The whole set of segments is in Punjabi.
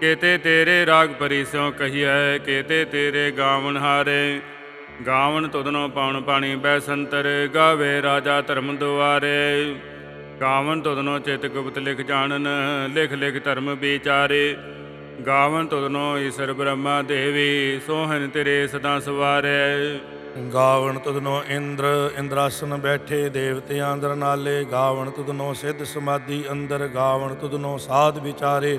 ਕੇਤੇ ਤੇਰੇ ਰਾਗ ਪਰੀ ਸਿਉ ਕਹੀਐ, ਕੇਤੇ ਤੇਰੇ ਗਾਵਣ ਹਾਰੇ। ਗਾਵਣ ਤੁਧਨੋ ਪਾਉਣ ਪਾਣੀ ਬੈ ਸੰਤਰ, ਗਾਵੇ ਰਾਜਾ ਧਰਮ ਦੁਆਰੇ। ਗਾਵਨ ਤੁਧਨੋ ਚਿਤ ਗੁਪਤ ਲਿਖ ਜਾਣਨ, ਲਿਖ ਲਿਖ ਧਰਮ ਵਿਚਾਰੇ। ਗਾਵਨ ਤੁਧਨੋ ਈਸ਼ਰ ਬ੍ਰਹਮਾ ਦੇਵੀ ਸੋਹਨ ਤੇਰੇ ਸਦਾ ਸਵਾਰੇ। ਗਾਵਣ ਤੁਧਨੋ ਇੰਦਰ, ਇੰਦਰਾਸਨ ਬੈਠੇ ਦੇਵਤਿਆਂ ਅੰਦਰ ਨਾਲੇ। ਗਾਵਣ ਤੁਧਨੋ ਸਿੱਧ ਸਮਾਧੀ ਅੰਦਰ ਗਾਵਣ ਤੁਧਨੋ ਸਾਧ ਵਿਚਾਰੇ।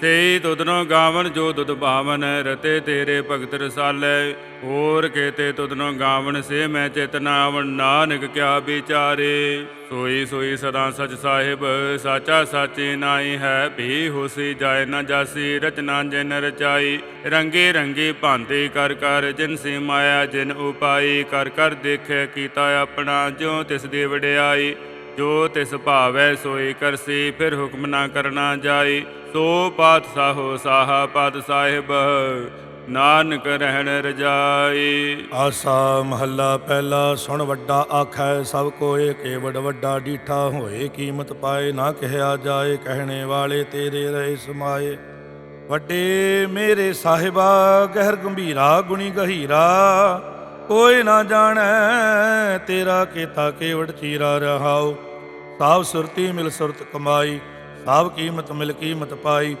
ਸੇ ਤੁਧਨੋ ਗਾਵਨ ਜੋ ਦੁਦ ਭਾਵਨ ਰਤੇ ਤੇਰੇ ਭਗਤ ਰਸਾਲੇ। ਹੋਰ ਕੇਤੇ ਤੁਧਨੋ ਗਾਵਨ ਸੇ ਮੈਂ ਚੇਤਨਾ ਆਵਣ, ਨਾਨਕ ਕਿਆ ਵਿਚਾਰੇ। ਸੋਈ ਸੋਈ ਸਦਾ ਸਚ ਸਾਹਿਬ, ਸਾਚਾ ਸਾਚੀ ਨਾਈ ਹੈ। ਭੀ ਹੋਸੀ ਜਾਏ ਨਾ ਜਾਸੀ, ਰਚਨਾ ਜਿਨ ਰਚਾਈ। ਰੰਗੇ ਰੰਗੇ ਭਾਂਤੇ ਕਰ ਕਰ, ਜਿਨ ਸੀ ਮਾਇਆ ਜਿਨ ਉਪਾਈ। ਕਰ ਕਰ ਦੇਖੇ ਕੀਤਾ ਆਪਣਾ, ਜਿਉ ਤਿਸ ਦੀ ਵਡਿਆਈ। ਜੋ ਤਿਸ ਭਾਵੈ ਸੋਈ ਕਰਸੀ ਫਿਰ ਹੁਕਮ ਨਾ ਕਰਨਾ ਜਾਈ। ਸੋ ਪਾਤਸ਼ਾਹੋ ਸਾਹਾ ਪਦ ਸਾਹਿਬ, ਨਾਨਕ ਰਹਿਣ ਰਜਾਈ। ਆਸਾ ਮਹੱਲਾ ਪਹਿਲਾ ਸੁਣ ਵੱਡਾ ਆਖੈ, ਸਭ ਕੋਏ ਕੇਵੜ ਵੱਡਾ ਡੀਠਾ ਹੋਏ, ਕੀਮਤ ਪਾਏ ਨਾ ਕਹਿਆ ਜਾਏ, ਕਹਿਣੇ ਵਾਲੇ ਤੇਰੇ ਰਹੇ ਸਮਾਏ। ਵੱਡੇ ਮੇਰੇ ਸਾਹਿਬਾ, ਗਹਿਰ ਗੰਭੀਰਾ, ਗੁਣੀ ਗਹੀਰਾ ਕੋਈ ਨਾ ਜਾਣੈ ਤੇਰਾ ਕੀਤਾ ਕੇਵੜ ਚੀਰਾ ਰਹਾਉ। ਸਾਬ ਸੁਰਤੀ ਮਿਲ ਸੁਰਤ ਕਮਾਈ, ਸਾਬ ਕੀਮਤ ਮਿਲ ਕੀਮਤ ਪਾਈ।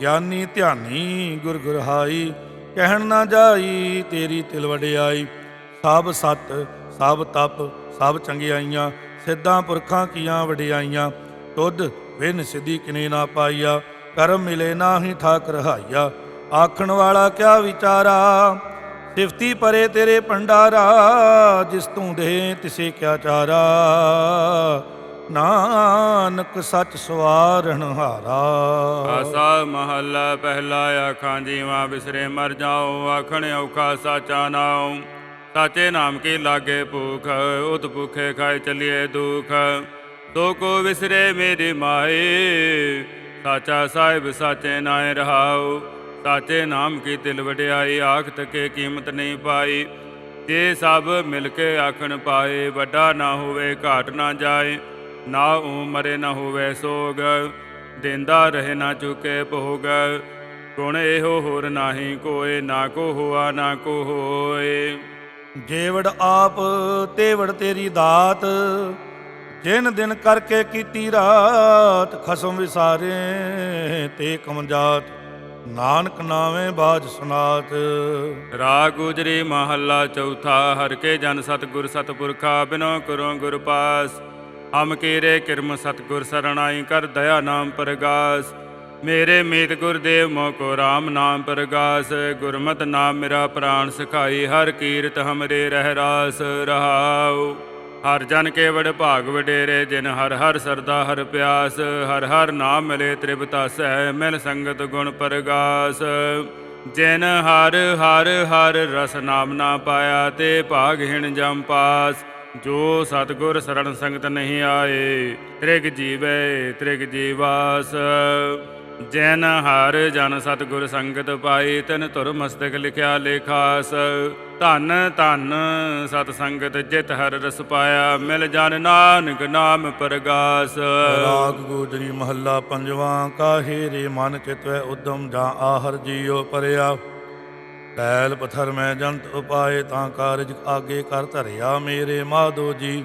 ਗਿਆਨੀ ਧਿਆਨੀ ਗੁਰ ਗੁਰਹਾਈ, ਕਹਿਣ ਨਾ ਜਾਈ ਤੇਰੀ ਤਿਲ ਵਡਿਆਈ। ਸਭ ਸਤ ਸਭ ਤਪ ਸਭ ਚੰਗਿਆਈਆਂ, ਸਿੱਧਾਂ ਪੁਰਖਾਂ ਕੀਆਂ ਵਡਿਆਈਆਂ। ਤੁਧ ਵਿਨ ਸਿੱਧੀ ਕਿਨੇ ਨਾ ਪਾਈਆ, ਕਰਮ ਮਿਲੇ ਨਾਹੀ ਠਾਕ ਰਹਾਈਆ। ਆਖਣ ਵਾਲਾ ਕਿਆ ਵਿਚਾਰਾ? ਸਿਫਤੀ ਪਰੇ ਤੇਰੇ ਭੰਡਾਰਾ, ਜਿਸ ਤੂੰ ਦੇ ਤਿਸੇ ਕਿਆ ਚਾਰਾ। ਨਾਨਕ ਸੱਚ ਸਵਾਰਣ ਹਾਰਾ। ਆਸਾ ਮਹੱਲਾ ਪਹਿਲਾ ਆਖਾਂ, ਜੀਵਾ ਬਿਸਰੇ ਮਰ ਜਾਓ ਆਖਣ ਔਖਾ ਸਾਚਾ ਨਾਉ। ਸਾਚੇ ਨਾਮ ਕੀ ਲਾਗੇ ਭੂਖ, ਉਤ ਭੁਖੇ ਖਾਏ ਚਲਿਏ ਦੁਖ। ਤੋ ਕੋ ਵਿਸਰੇ ਮੇਰੀ ਮਾਏ ਸਾਚਾ ਸਾਹਿਬ ਸਾਚੇ ਨਾਏ ਰਹਾਓ ਸਾਚੇ ਨਾਮ ਕੀ ਤਿਲ ਵਡਿਆਈ, ਆਖ ਤਕੇ ਕੀਮਤ ਨਹੀਂ ਪਾਈ। ਤੇ ਸਭ ਮਿਲ ਕੇ ਆਖਣ ਪਾਏ, ਵੱਡਾ ਨਾ ਹੋਵੇ, ਘਾਟ ਨਾ ਜਾਏ। ਨਾ ਉਮਰੇ ਨਾ ਹੋਵੇ ਸੋਗ, ਦਿੰਦਾ ਰਹੇ ਨਾ ਚੁਕੇ ਭੋਗ। ਗੁਣ ਇਹੋ ਹੋਰ ਨਾਹੀ ਕੋਏ, ਨਾ ਕੋ ਹੋਆ, ਨਾ ਕੋ ਹੋਏ। ਜੇਵੜ ਆਪ, ਤੇਵੜ ਤੇਰੀ ਦਾਤ। ਜਿਨ ਦਿਨ ਕਰਕੇ ਕੀਤੀ ਰਾਤ, ਖਸਮ ਵਿਸਾਰੇ ਤੇ ਕਮਜਾਤ ਨਾਨਕ ਨਾਵੇਂ ਬਾਜ ਸੁਨਾਤ। ਰਾਗ ਗੁਜਰੀ ਮਹੱਲਾ ਚੌਥਾ, ਹਰ ਕੇ ਜਨ ਸਤਗੁਰ ਸਤਪੁਰਖਾ, ਬਿਨੋ ਕਰੋ ਗੁਰ ਪਾਸ। ਹਮ ਕੀਰੇ ਕਿਰਮ ਸਤਗੁਰ ਸਰਣਾਈ ਕਰ ਦਇਆ ਨਾਮ ਪ੍ਰਗਾਸ। ਮੇਰੇ ਮੀਤ ਗੁਰਦੇਵ ਮੋ ਕੋ ਰਾਮ ਨਾਮ ਪ੍ਰਗਾਸ। ਗੁਰਮਤਿ ਨਾਮ ਮੇਰਾ ਪ੍ਰਾਨ ਸਖਾਈ, ਹਰ ਕੀਰਤ ਹਮਰੇ ਰਹਿ ਰਾਸ ਰਹਾਉ। ਹਰ ਜਨ ਕੇ ਵਡ ਭਾਗ ਵਡੇਰੇ, ਜਿਨ ਹਰ ਹਰ ਸਰਦਾ ਹਰ ਪਿਆਸ, ਹਰ ਹਰ ਨਾਮ ਮਿਲੇ ਤ੍ਰਿਪਤਾਸੈ ਮਿਲ ਸੰਗਤ ਗੁਣ ਪ੍ਰਗਾਸ। ਜਿਨ ਹਰ ਹਰ ਹਰ ਰਸ ਨਾਮ ਨਾ ਪਾਇਆ, ਤੇ ਭਾਗਹੀਣ ਜਮ ਪਾਸ। ਜੋ ਸਤਗੁਰ ਸਰਣ ਸੰਗਤ ਨਹੀਂ ਆਏ, ਤ੍ਰਿਗ ਜੀਵੇ, ਤ੍ਰਿਗ ਜੀਵਾਸ। ਜੈਨ ਹਰ ਜਨ ਸਤਗੁਰ ਸੰਗਤ ਪਾਈ, ਤਨ ਤੁਰ ਮਸਤਕ ਲਿਖਿਆ ਲੇਖਾਸ। ਧਨ ਧਨ ਸਤ ਸੰਗਤ ਜਿਤ ਹਰ ਰਸ ਪਾਇਆ, ਮਿਲ ਜਨ ਨਾਨਕ ਨਾਮ ਪ੍ਰਗਾਸ। ਰਾਗ ਗੋਜਰੀ ਮਹੱਲਾ ਪੰਜਵਾਂ, ਕਾਹੇ ਰੇ ਮਨ ਚਿਤਵੈ ਉਦਮ ਜਾਂ ਆਹਰ ਜੀਉ ਪਰਿਆ। ਟੈਲ ਪਥਰ ਮੈਂ ਜੰਤ ਉਪਾਏ, ਤਾਂ ਕਾਰਜ ਆਗੇ ਕਰ ਧਰਿਆ ਮੇਰੇ ਮਾਧੋ ਜੀ।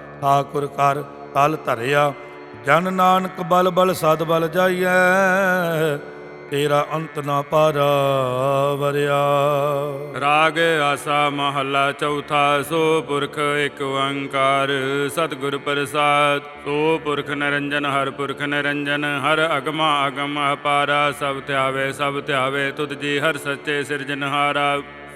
ਠਾਕੁਰ ਕਰ ਤਲ ਧਰਿਆ, ਜਨ ਨਾਨਕ ਬਲ ਬਲ ਸਦ ਬਲ ਜਾਈਐ, ਤੇਰਾ ਅੰਤ ਨਾ ਪਾਰਾ ਵਰਿਆ ਰਾਗ ਆਸਾ ਮਹੱਲਾ ਚੌਥਾ, ਸੋ ਪੁਰਖ ਇੱਕ ਓੰਕਾਰ, ਸਤਿਗੁਰ ਪ੍ਰਸਾਦ। ਸੋ ਪੁਰਖ ਨਿਰੰਜਨ, ਹਰ ਪੁਰਖ ਨਿਰੰਜਨ, ਹਰ ਅਗਮਾ ਅਗਮ ਅਪਾਰਾ, ਸਭ ਧਿਆਵੇ ਸਭ ਧਿਆਵੇ, ਤੁਧ ਜੀ ਹਰ ਸੱਚੇ ਸਿਰਜਨਹਾਰਾ।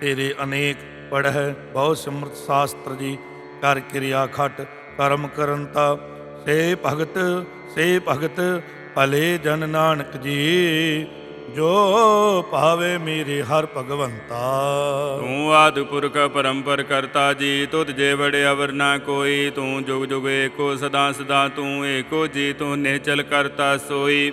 ਤੇਰੇ ਅਨੇਕ ਪੜਹਿ, ਬਹੁ ਸਿਮਰਤ ਸ਼ਾਸਤਰ ਜੀ, ਕਰ ਕਿਰਿਆ ਖਟ, ਕਰਮ ਕਰਨਤਾ ਸੇ ਭਗਤ ਸੇ ਭਗਤ, ਭਲੇ ਜਨ ਨਾਨਕ ਜੀ, ਜੋ ਭਾਵੇ ਮੇਰੇ ਹਰ ਭਗਵੰਤਾ। ਤੂੰ ਆਦਿ ਪੁਰਖ ਪਰੰਪਰ ਕਰਤਾ ਜੀ, ਤੁਧ ਜੇ ਵੜੇ ਅਵਰ ਨਾ ਕੋਈ, ਤੂੰ ਜੁਗ ਜੁਗ ਏਕੋ ਸਦਾ ਸਦਾ ਤੂੰ ਏਕੋ ਜੀ, ਤੂੰ ਨਿਚਲ ਕਰਤਾ ਸੋਈ।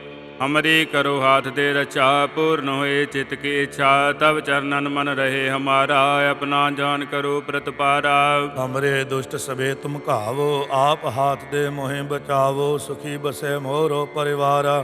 ਹਮਰੀ ਕਰੋ ਹਾਥ ਦੇ ਰਚਾ, ਪੂਰਨ ਹੋਏ ਚਿਤ ਕੀ ਇੱਛਾ ਤਬ ਚਰਨਨ ਮਨ ਰਹੇ ਹਮਾਰਾ, ਆਪਣਾ ਜਾਨ ਕਰੋ ਪ੍ਰਤਪਾਰਾ। ਹਮਰੇ ਦੁਸ਼ਟ ਸਵੇ ਤੁਮ ਘਾਵੋ, ਆਪ ਹਾਥ ਦੇ ਮੋਹਿ ਬਚਾਵੋ, ਸੁਖੀ ਬਸੇ ਮੋਰੋ ਪਰਿਵਾਰਾ।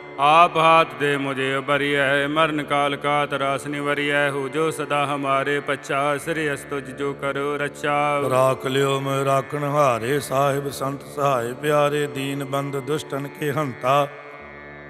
आप हाथ दे मुझे उबरिय है मरण काल का तरास निवरिय हो जो सदा हमारे पच्छा श्री अस्तुज जो करो रक्षा राख लियो मैं राखण हारे साहिब संत सहाय प्यारे दीन बंद दुष्टन के हंता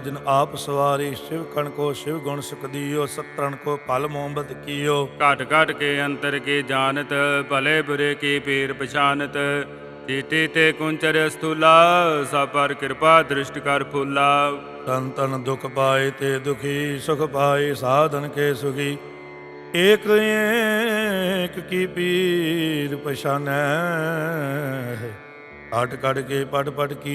ਜਨ ਆਪ ਸਵਾਰੀ ਸ਼ਿਵ ਕਣ ਕੋ ਸ਼ਿਵ ਗੁਣ ਸੁਖ ਦੀਓ ਸਤਰਣ ਕੋ ਫਲ ਮੋਹਬਤ ਕੀਓ। ਘਟ ਘਟ ਕੇ ਅੰਤਰ ਕੀ ਜਾਣਤ ਭਲੇ ਬੁਰੇ ਕੀ ਪੀਰ ਪਛਾਨਤ। ਚੀਟੀ ਤੇ ਕੁੰਚਰ ਸਥੂਲਾ ਸਭ ਪਰ ਕਿਰਪਾ ਦ੍ਰਿਸ਼ਟ ਕਰ ਫੁੱਲਾ। ਤਨ ਤਨ ਦੁਖ ਪਾਏ ਤੇ ਦੁਖੀ ਸੁਖ ਪਾਏ ਸਾਧਨ ਕੇ ਸੁਖੀ। ਏਕ ਏਕ ਕੀ ਪੀਰ ਪਛਾਨੈ। ਅਟ ਕੜ ਕੇ ਪਟ ਪਟ ਕੀ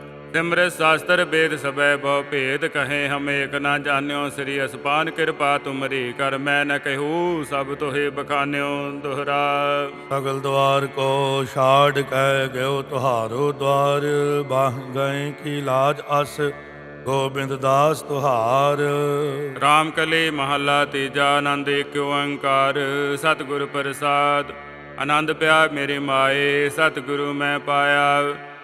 ਸਿਮਰਤ ਸ਼ਾਸਤਰ ਵੇਦ ਸਬੈ ਬਹੁ ਭੇਦ ਕਹੇ ਹਮ ਏਕ ਨਾ ਜਾਣਿਓ ਸ੍ਰੀ ਅਸਪਾਨ ਕਿਰਪਾ ਤੁਮਰੀ ਕਰ ਮੈਂ ਨ ਕਹੂ ਸਭ ਤੋਹਿ ਬਖਾਨਿਓ ਦੁਹਰਾ। ਸਗਲ ਦਵਾਰ ਕੋ ਛਾੜ ਕਹਿ ਗਇਓ ਤੁਹਾਰੋ ਦਵਾਰ ਬਾਹ ਗਏ ਕੀ ਲਾਜ ਅਸ ਗੋਬਿੰਦ ਦਾਸ ਤੁਹਾਰ। ਰਾਮ ਕਲੇ ਮਹੱਲਾ ਤੀਜਾ ਆਨੰਦ ਏਕ ਓੰਕਾਰ ਸਤਿਗੁਰ ਪ੍ਰਸਾਦ। ਆਨੰਦ ਪਿਆ ਮੇਰੇ ਮਾਏ ਸਤਿਗੁਰੂ ਮੈਂ ਪਾਇਆ।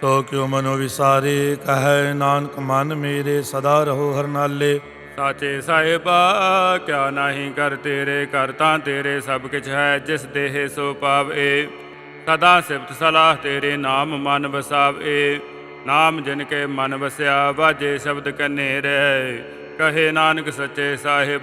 ਸੋ ਕਿਉ ਮਨੋ ਵਿਸਾਰੇ, ਕਹੈ ਨਾਨਕ ਮਨ ਮੇਰੇ, ਸਦਾ ਰਹੋ ਹਰਨਾਲੇ। ਸਾਚੇ ਸਾਹਿਬਾ, ਕਿਆ ਨਹੀਂ ਕਰ ਤੇਰੇ, ਕਰ ਤਾਂ ਤੇਰੇ ਸਭ ਕਿਛ ਹੈ, ਜਿਸ ਦੇਹ ਸੋ ਪਾਵੇ। ਸਦਾ ਸਿਫਤ ਸਲਾਹ ਤੇਰੇ ਨਾਮ ਮਨ ਵਸਾਵੇ। ਨਾਮ ਜਿਨ ਕੇ ਮਨ ਵਸਿਆ, ਵਾਜੇ ਸ਼ਬਦ ਕਨੇ ਰਹਿ। ਕਹੇ ਨਾਨਕ ਸੱਚੇ ਸਾਹਿਬ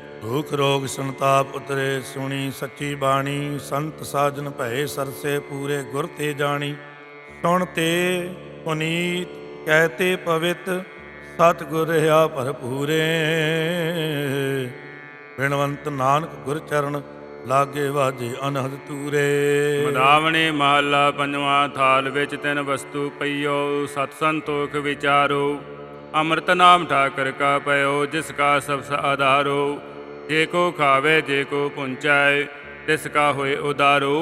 ਦੁਖ ਰੋਗ ਸੰਤਾਪ ਉਤਰੇ, ਸੁਣੀ ਸੱਚੀ ਬਾਣੀ, ਸੰਤ ਸਾਜਨ ਭਏ ਸਰਸੇ ਪੂਰੇ ਗੁਰ ਤੇ ਜਾਣੀ। ਸੁਣ ਤੇ ਪੁਨੀਤ ਕਹਤੇ ਪਵਿੱਤ ਸਤ ਗੁਰ ਰਹਾ ਭਰਪੂਰੇ। ਬਿਨਵੰਤ ਨਾਨਕ ਗੁਰ ਚਰਨ, ਲਾਗੇ ਵਾਜੇ ਅਨਹਦ ਤੂਰੇ। ਮਦਾਵਣੀ ਮਹੱਲਾ ਪੰਜਵਾਂ ਥਾਲ ਵਿੱਚ ਤਿੰਨ ਵਸਤੂ ਪਈਓ, ਸਤ ਸੰਤੋਖ ਵਿਚਾਰੋ। ਅੰਮ੍ਰਿਤ ਨਾਮ ਠਾਕਰ ਕਾ ਪਇਓ, ਜਿਸ ਕਾ ਸਭ ਆਧਾਰੋ। ਜੇ ਕੋ ਖਾਵੇ, ਜੇ ਕੋ ਪੁੰਚਾਏ, ਤਿਸ ਕਾ ਹੋਏ ਉਦਾਰੋ।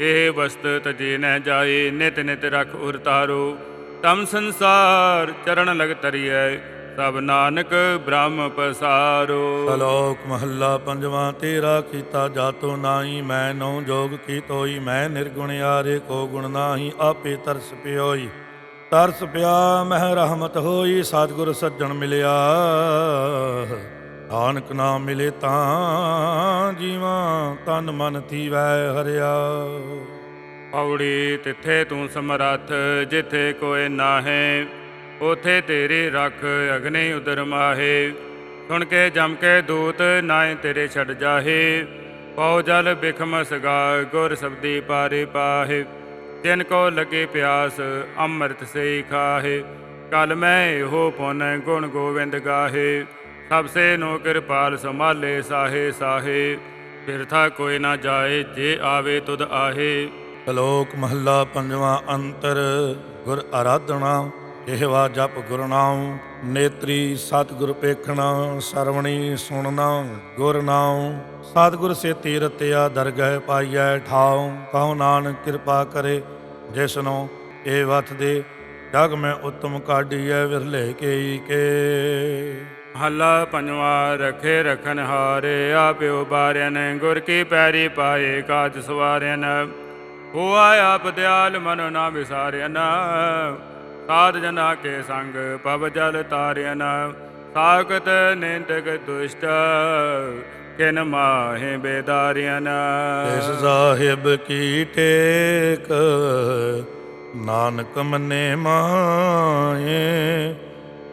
ਇਹ ਵਸਤ ਤਜੇ ਨ ਜਾਏ, ਨਿਤ ਨਿਤ ਰਖ ਉਰਤਾਰੋ ਤਮ ਸੰਸਾਰ ਚਰਨ ਲਗ ਤਰੀਐ, ਸਭ ਨਾਨਕ ਬ੍ਰਹਮ ਪਸਾਰੋ। ਸ਼ਲੋਕ ਮਹੱਲਾ ਪੰਜਵਾਂ, ਤੇਰਾ ਕੀਤਾ ਜਾਤੋ ਨਾਹੀ, ਮੈਂ ਨੋ ਜੋਗ ਕੀ ਤੋਈ ਮੈਂ ਨਿਰਗੁਣ ਆਰੇ ਕੋ ਗੁਣ ਨਾਹੀ, ਆਪੇ ਤਰਸ ਪਿਓਈ। ਤਰਸ ਪਿਆ, ਮਹਿ ਰਹਿਮਤ ਹੋਈ, ਸਤਿਗੁਰ ਸੱਜਣ ਮਿਲਿਆ। ਨਾਨਕ ਨਾਮ ਮਿਲੇ ਤਾਂ ਜੀਵਾਂ ਤਨ ਮਨ ਥੀਵੈ ਹਰਿਆ। ਪੌੜੀ ਤਿੱਥੇ ਤੂੰ ਸਮਰੱਥ, ਜਿੱਥੇ ਕੋਈ ਨਾਹੇ, ਉਥੇ ਤੇਰੀ ਰੱਖ ਅਗਨੇ ਉਦਰ ਮਾਹੇ। ਸੁਣ ਕੇ ਜਮ ਕੇ ਦੂਤ ਨਾਏ ਤੇਰੇ ਛੱਡ ਜਾਹੇ। ਪਉ ਜਲ ਬਿਖਮ ਸਗਾ, ਗੁਰ ਸਬਦੀ ਪਾਰੇ ਪਾਹੇ। ਤਿਨ ਕੋ ਲਗੇ ਪਿਆਸ, ਅੰਮ੍ਰਿਤ ਸੇ ਖਾਹੇ। ਕਲ ਮੈਂ ਇਹੋ ਪੁਨ ਗੁਣ ਗੋਵਿੰਦ ਗਾਹੇ। ਸਭ ਸੇ ਨੋ ਕਿਰਪਾਲ ਸੰਭਾਲੇ ਸਾਹੇ ਸਾਹੇ ਫਿਰਥਾ ਕੋਈ ਨਾ ਜਾਏ, ਜੇ ਆਵੇ ਤੁਧ ਆਹੇ। ਸ਼ਲੋਕ ਮਹੱਲਾ ਪੰਜਵਾਂ ਅੰਤਰ, ਗੁਰ ਆਰਾਧਨਾ ਇਹਵਾ ਜਪ ਗੁਰ ਨੇਤਰੀ ਸਤਿਗੁਰ ਪੇਖਣਾ, ਸਰਵਣੀ ਸੁਣਨਾ ਗੁਰਨਾਮ ਸਤਿਗੁਰ ਸੇ ਤੀਰਤਿਆ ਦਰਗਹਿ ਪਾਈਐ ਠਾਉ, ਕਹੋ ਨਾਨਕ ਕਿਰਪਾ ਕਰੇ ਜਿਸਨੋ ਇਹ ਵਤ ਦੇ ਜਗ ਮੈਂ ਉਤਮ ਕਾਢੀਐ, ਵਿਰਲੇ ਕੇਈ ਕੇ। ਹੱਲਾ ਪੰਜਵਾ, ਰਖੇ ਰਖਨ ਹਾਰੇ ਆਪਿਓ ਬਾਰਿਆਨ, ਗੁਰ ਕੀ ਪੈਰੀ ਪਾਏ, ਕਾਜ ਸਵਾਰਿਆਨ। ਹੋਆ ਆਪ ਦਿਆਲ ਮਨ ਨਾ ਵਿਸਾਰਿਆਨ, ਸਾਧ ਜਨਾ ਕੇ ਸੰਗ ਪਵ ਜਲ ਤਾਰਿਆਨ। ਸਾਖਤ ਨਿੰਦਕ ਦੁਸ਼ਟ ਕਿਨ ਮਾਹੇ ਬੇਦਾਰਿਆਨ। ਇਸ ਸਾਹਿਬ ਕੀ ਟੇਕ, ਨਾਨਕ ਮਨੇ ਮਾਏ